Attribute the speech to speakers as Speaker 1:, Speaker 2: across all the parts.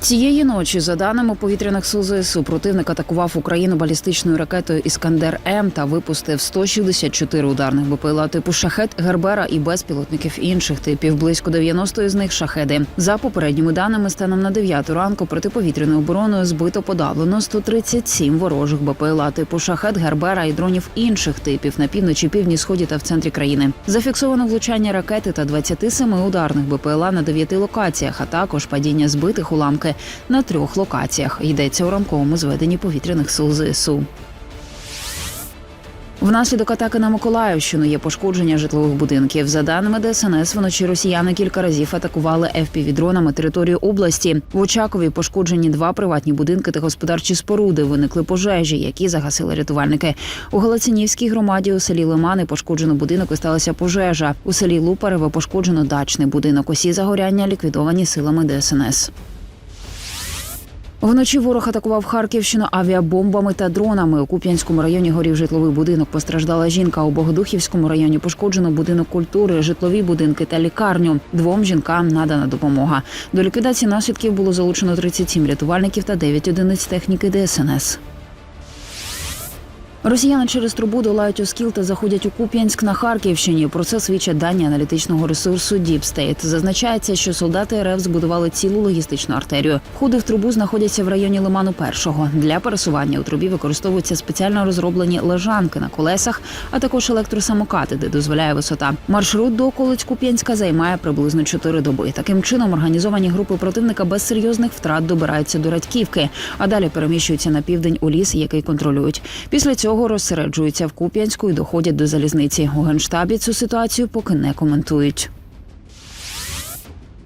Speaker 1: Цієї ночі, за даними повітряних сил ЗСУ, противник атакував Україну балістичною ракетою Іскандер М та випустив 164 ударних БПЛА типу шахет Гербера і безпілотників інших типів. Близько 90 з них шахеди. За попередніми даними, станом на 9 ранку протиповітряною обороною збито подавлено 137 ворожих БПЛА типу шахет Гербера і дронів інших типів на півночі, півдні, сході та в центрі країни. Зафіксовано влучання ракети та 27 ударних БПЛА на 9 локаціях, а також падіння збитих уламки на трьох локаціях. Йдеться у ранковому зведенні повітряних сил ЗСУ. Внаслідок атаки на Миколаївщину є пошкодження житлових будинків. За даними ДСНС, вночі росіяни кілька разів атакували FPV-дронами територію області. В Очакові пошкоджені два приватні будинки та господарчі споруди. Виникли пожежі, які загасили рятувальники. У Галацинівській громаді у селі Лимани пошкоджено будинок і сталася пожежа. У селі Лупареве пошкоджено дачний будинок. Усі загоряння ліквідовані силами ДСНС. Вночі ворог атакував Харківщину авіабомбами та дронами. У Куп'янському районі горів житловий будинок. Постраждала жінка. У Богодухівському районі пошкоджено будинок культури, житлові будинки та лікарню. Двом жінкам надана допомога. До ліквідації наслідків було залучено 37 рятувальників та 9 одиниць техніки ДСНС. Росіяни через трубу долають Оскіл та заходять у Куп'янськ на Харківщині. Про це свідчать дані аналітичного ресурсу State. Зазначається, що солдати РФ збудували цілу логістичну артерію. Входи в трубу знаходяться в районі лиману першого. Для пересування у трубі використовуються спеціально розроблені лежанки на колесах, а також електросамокати, де дозволяє висота. Маршрут до околиць Куп'янська займає приблизно 4 доби. Таким чином організовані групи противника без серйозних втрат добираються до Радьківки, а далі переміщуються на південь у ліс, який контролюють. Після цього розсереджуються в Куп'янську і доходять до залізниці. У генштабі цю ситуацію поки не коментують.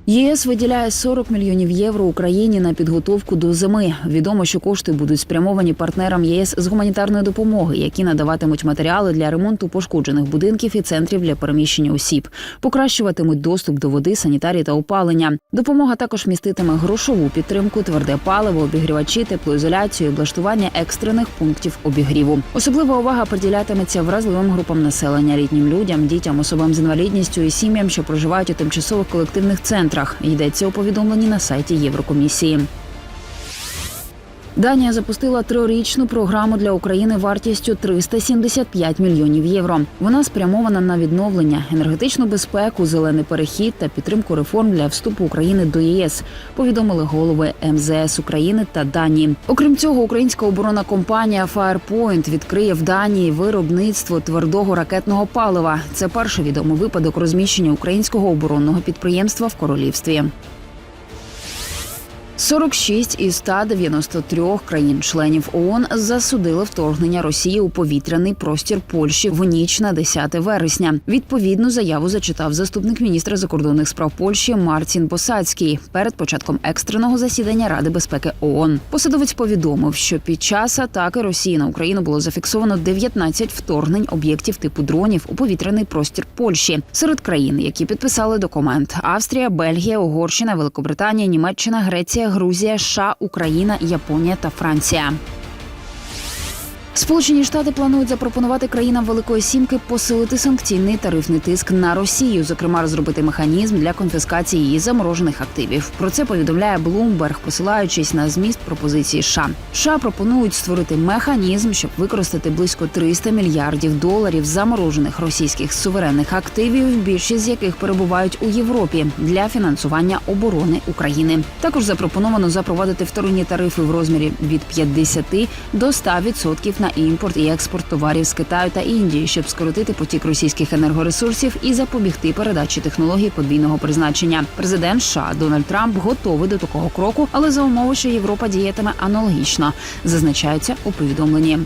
Speaker 1: ЄС виділяє 40 мільйонів євро Україні на підготовку до зими. Відомо, що кошти будуть спрямовані партнерам ЄС з гуманітарної допомоги, які надаватимуть матеріали для ремонту пошкоджених будинків і центрів для переміщення осіб, покращуватимуть доступ до води, санітарії та опалення. Допомога також міститиме грошову підтримку, тверде паливо, обігрівачі, теплоізоляцію, облаштування екстрених пунктів обігріву. Особлива увага приділятиметься вразливим групам населення, літнім людям, дітям, особам з інвалідністю і сім'ям, що проживають у тимчасових колективних центрах. Йдеться у повідомленні на сайті Єврокомісії. Данія запустила трирічну програму для України вартістю 375 мільйонів євро. Вона спрямована на відновлення, енергетичну безпеку, зелений перехід та підтримку реформ для вступу України до ЄС. Повідомили голови МЗС України та Данії. Окрім цього, українська оборонна компанія Firepoint відкриє в Данії виробництво твердого ракетного палива. Це перший відомий випадок розміщення українського оборонного підприємства в королівстві. 46 із 193 країн-членів ООН засудили вторгнення Росії у повітряний простір Польщі в ніч на 10 вересня. Відповідну заяву зачитав заступник міністра закордонних справ Польщі Марцін Посадський перед початком екстреного засідання Ради безпеки ООН. Посадовець повідомив, що під час атаки Росії на Україну було зафіксовано 19 вторгнень об'єктів типу дронів у повітряний простір Польщі серед країн, які підписали документ: Австрія, Бельгія, Угорщина, Великобританія, Німеччина, Греція. Грузія, США, Україна, Японія та Франція. Сполучені Штати планують запропонувати країнам Великої Сімки посилити санкційний тарифний тиск на Росію, зокрема розробити механізм для конфіскації її заморожених активів. Про це повідомляє Bloomberg, посилаючись на зміст пропозиції США. США пропонують створити механізм, щоб використати близько 300 мільярдів доларів заморожених російських суверенних активів, більшість з яких перебувають у Європі для фінансування оборони України. Також запропоновано запровадити вторинні тарифи в розмірі від 50 до 100% на імпорт і експорт товарів з Китаю та Індії, щоб скоротити потік російських енергоресурсів і запобігти передачі технологій подвійного призначення. Президент США Дональд Трамп готовий до такого кроку, але за умови, що Європа діятиме аналогічно, зазначається у повідомленні.